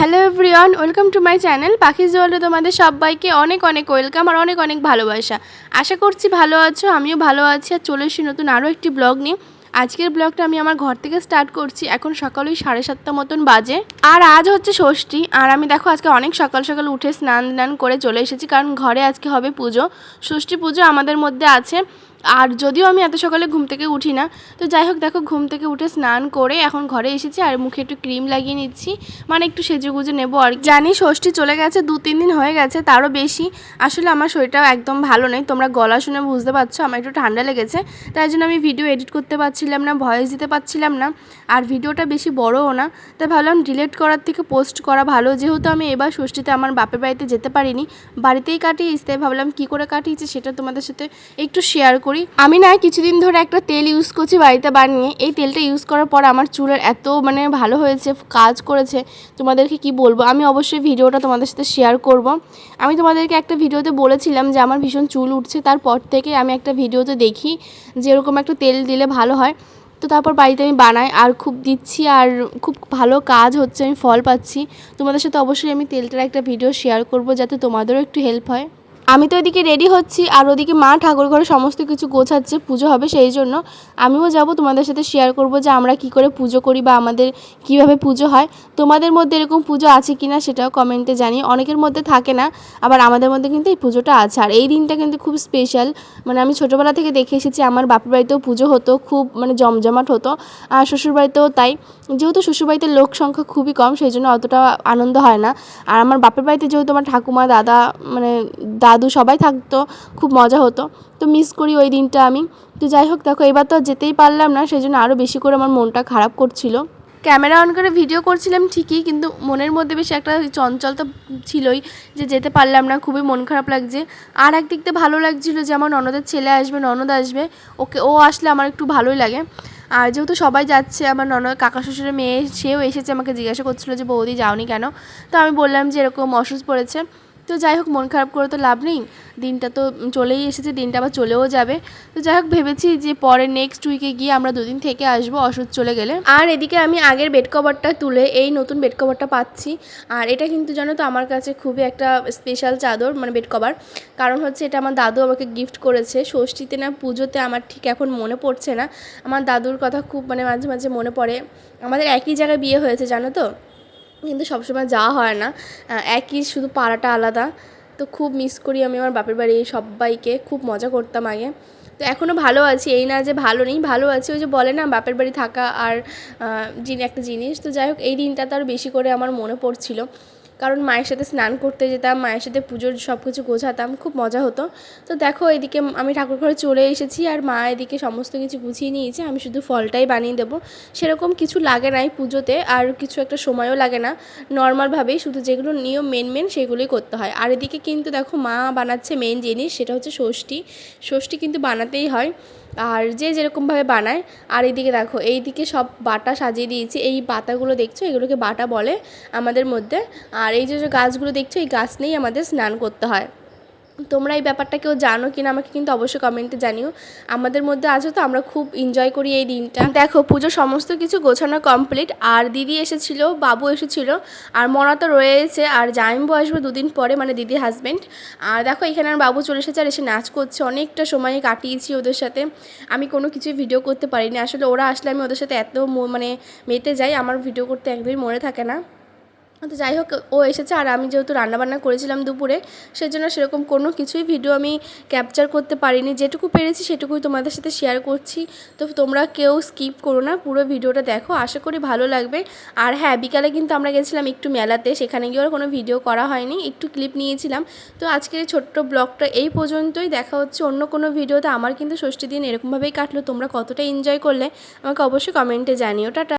Hello everyone, welcome to my channel Pakhi জোয়ালে। তোমাদের সবাইকে অনেক অনেক ওয়েলকাম আর অনেক অনেক ভালোবাসা। আশা করছি ভালো আছো, আমিও ভালো আছি আর চলে এসেছি নতুন আরও একটি ব্লগ নিয়ে। আজকের ব্লগটা আমি আমার ঘর থেকে স্টার্ট করছি এখন সকাল ওই সাড়ে সাতটা মতন বাজে। আর আজ হচ্ছে ষষ্ঠী, আর আমি দেখো আজকে অনেক সকাল সকাল উঠে স্নান দান করে চলে এসেছি, কারণ ঘরে আজকে হবে পুজো। ষষ্ঠী পুজো আমাদের মধ্যে আছে। আর যদিও আমি এত সকালে ঘুম থেকে উঠি না, তো যাই হোক দেখো ঘুম থেকে উঠে স্নান করে এখন ঘরে এসেছি আর মুখে একটু ক্রিম লাগিয়ে নিচ্ছি মানে একটু সেজে গুজে নেব আর জানি ষষ্ঠী চলে গেছে, দু তিন দিন হয়ে গেছে, তারও বেশি। আসলে আমার শরীরটাও একদম ভালো নেই, তোমরা গলা শুনে বুঝতে পারছ, আমার একটু ঠান্ডা লেগেছে, তাই জন্য আমি ভিডিও এডিট করতে পারছিলাম না, ভয়েস দিতে পারছিলাম না, আর ভিডিওটা বেশি বড়ও না, তাই ভাবলাম ডিলিট করার থেকে পোস্ট করা ভালো, যেহেতু আমি এবার ষষ্ঠীতে আমার বাপের বাড়িতে যেতে পারিনি, বাড়িতেই কাটিয়েছি, তাই ভাবলাম কী করে কাটিয়েছি সেটা তোমাদের সাথে একটু শেয়ার করি। আমি না কিছুদিন ধরে একটা তেল ইউজ করছি বাড়িতে বানিয়ে। এই তেলটা ইউজ করার পর আমার চুলের এত মানে ভালো হয়েছে, কাজ করেছে। তোমাদেরকে কি বলব? আমি অবশ্যই ভিডিওটা তোমাদের সাথে শেয়ার করব। আমি তোমাদেরকে একটা ভিডিওতে বলেছিলাম যে আমার ভীষণ চুল উঠছে। তারপর থেকে আমি একটা ভিডিওতে দেখি যে এরকম একটা তেল দিলে ভালো হয়। তো তারপর বাড়িতে আমি বানাই আর খুব দিচ্ছি আর খুব ভালো কাজ হচ্ছে, আমি ফল পাচ্ছি। তোমাদের সাথে অবশ্যই আমি তেলটার একটা ভিডিও শেয়ার করব যাতে তোমাদেরও একটু হেল্প হয়। আমি তো এদিকে রেডি হচ্ছি, আর ওদিকে মা ঠাকুর ঘরে সমস্ত কিছু গোছাচ্ছে, পুজো হবে সেই জন্য। আমিও যাব, তোমাদের সাথে শেয়ার করব যে আমরা কি করে পুজো করি বা আমাদের কীভাবে পুজো হয়। তোমাদের মধ্যে এরকম পুজো আছে কি না সেটাও কমেন্টে জানি অনেকের মধ্যে থাকে না, আবার আমাদের মধ্যে কিন্তু এই পুজোটা আছে। আর এই দিনটা কিন্তু খুব স্পেশাল মানে আমি ছোটোবেলা থেকে দেখে এসেছি, আমার বাপের বাড়িতেও পুজো হতো, খুব মানে জমজমাট হতো, আর শ্বশুরবাড়িতেও তাই। যেহেতু শ্বশুরবাড়িতে লোক সংখ্যা খুবই কম, সেই জন্য অতটা আনন্দ হয় না। আর আমার বাপের বাড়িতে যেহেতু আমার ঠাকুমা, দাদা মানে দাদু সবাই থাকতো, খুব মজা হতো। তো মিস করি ওই দিনটা আমি। তো যাই হোক, দেখো, এবার তো আর যেতেই পারলাম না সেই জন্য আরও বেশি করে আমার মনটা খারাপ করছিল। ক্যামেরা অন করে ভিডিও করছিলাম ঠিকই, কিন্তু মনের মধ্যে বেশি একটা চঞ্চল তো ছিলই যে যেতে পারলাম না, খুবই মন খারাপ লাগছে। আর একদিক দিয়ে ভালো লাগছিল যে আমার ননদের ছেলে আসবে, ননদ আসবে, ওকে, ও আসলে আমার একটু ভালোই লাগে। আর যেহেতু সবাই যাচ্ছে, আমার ননদ, কাকা শ্বশুরের মেয়ে, সেও এসেছে, আমাকে জিজ্ঞাসা করছিল যে, বৌদি, যাওনি কেন? তো আমি বললাম যে, এরকম অসুস্থ পড়েছে। তো যাই হোক, মন খারাপ করে তো লাভ নেই। দিনটা তো চলেই এসেছে, দিনটা আবার চলেও যাবে। তো যাই হোক, ভেবেছি যে পরে নেক্সট উইকে গিয়ে আমরা দুদিন থেকে আসব, অসুস্থ চলে গেলে। আর এদিকে আমি আগের বেড কভারটা তুলে এই নতুন বেড কভারটা পাচ্ছি। আর এটা কিন্তু জানো তো, আমার কাছে খুবই একটা স্পেশাল চাদর মানে বেড কভার কারণ হচ্ছে এটা আমার দাদু আমাকে গিফট করেছে। ষষ্ঠীতে না পুজোতে আমার ঠিক এখন মনে পড়ছে না। আমার দাদুর কথা খুব মানে মাঝে মাঝে মনে পড়ে। আমাদের একই জায়গায় বিয়ে হয়েছে, জানো তো? কিন্তু সবসময় যাওয়া হয় না। একই শুধু পাড়াটা আলাদা। তো খুব মিস করি আমি আমার বাপের বাড়ি, সবাইকে খুব মজা করতাম আগে। তো এখনও ভালো আছি। এই না যে ভালো নেই, ভালো আছি। ওই যে বলে না, বাপের বাড়ি থাকা আর জিন একটা জিনিস। তো যাই হোক, এই দিনটা তো আর বেশি করে আমার মনে পড়ছিল। কারণ মায়ের সাথে স্নান করতে যেতাম, মায়ের সাথে পুজোর সব কিছু গোছাতাম, খুব মজা হতো। তো দেখো এদিকে আমি ঠাকুর ঘরে চলে এসেছি আর মা এদিকে সমস্ত কিছু গুছিয়ে নিয়েছে, আমি শুধু ফলটাই বানিয়ে দেবো। সেরকম কিছু লাগে নাই পুজোতে আর কিছু একটা সময়ও লাগে না। নর্মালভাবেই শুধু যেগুলো নিয়ম মেন মেন সেগুলোই করতে হয়। আর এদিকে কিন্তু দেখো মা বানাচ্ছে মেন জিনিস, সেটা হচ্ছে ষষ্ঠী। ষষ্ঠী কিন্তু বানাতেই হয়। আর যে যেরকমভাবে বানায়, আর এইদিকে দেখো এই দিকে সব বাটা সাজিয়ে দিয়েছি। এই পাতাগুলো দেখছ? এগুলোকে বাটা বলে আমাদের মধ্যে। আর এই যে যে গাছগুলো দেখছ, এই গাছ নিয়েই আমাদের স্নান করতে হয়। তোমরা এই ব্যাপারটা কেউ জানো কিনা আমাকে কিন্তু অবশ্যই কমেন্টে জানিও। আমাদের মধ্যে আছে তো, আমরা খুব এনজয় করি এই দিনটা। দেখো, পুজো সমস্ত কিছু গোছানো কমপ্লিট আর দিদি এসেছিল, বাবু এসেছিল, আর মনা তো রয়েছে, আর জাইম্বু আসবে দুদিন পরে মানে দিদি হাজব্যান্ড আর দেখো, এখানে আমার বাবু চলে এসেছে, আর এসে নাচ করছে। অনেকটা সময় কাটিয়েছি ওদের সাথে। আমি কোনো কিছুই ভিডিও করতে পারিনি। আসলে ওরা আসলে আমি ওদের সাথে এত মানে মেতে যাই, আমার ভিডিও করতে একদমই মনে থাকে না। তো যাই হোক, ও এসেছে আর আমি যেহেতু রান্নাবান্না করেছিলাম দুপুরে, সেজন্য সেরকম কোনো কিছুই ভিডিও আমি ক্যাপচার করতে পারিনি। যেটুকু পেরেছি সেটুকুই তোমাদের সাথে শেয়ার করছি। তো তোমরা কেউ স্কিপ করো না, পুরো ভিডিওটা দেখো, আশা করি ভালো লাগবে। আর হ্যাঁ বিকালে কিন্তু আমরা গেছিলাম একটু মেলাতে, সেখানে গিয়েও কোনো ভিডিও করা হয়নি, একটু ক্লিপ নিয়েছিলাম। তো আজকের ছোট্ট ব্লগটা এই পর্যন্তই, দেখা হচ্ছে অন্য কোনো ভিডিওতে আমার কিন্তু ষষ্ঠী দিন এরকমভাবেই কাটলো, তোমরা কতটা এনজয় করলে আমাকে অবশ্যই কমেন্টে জানিও। টাটা।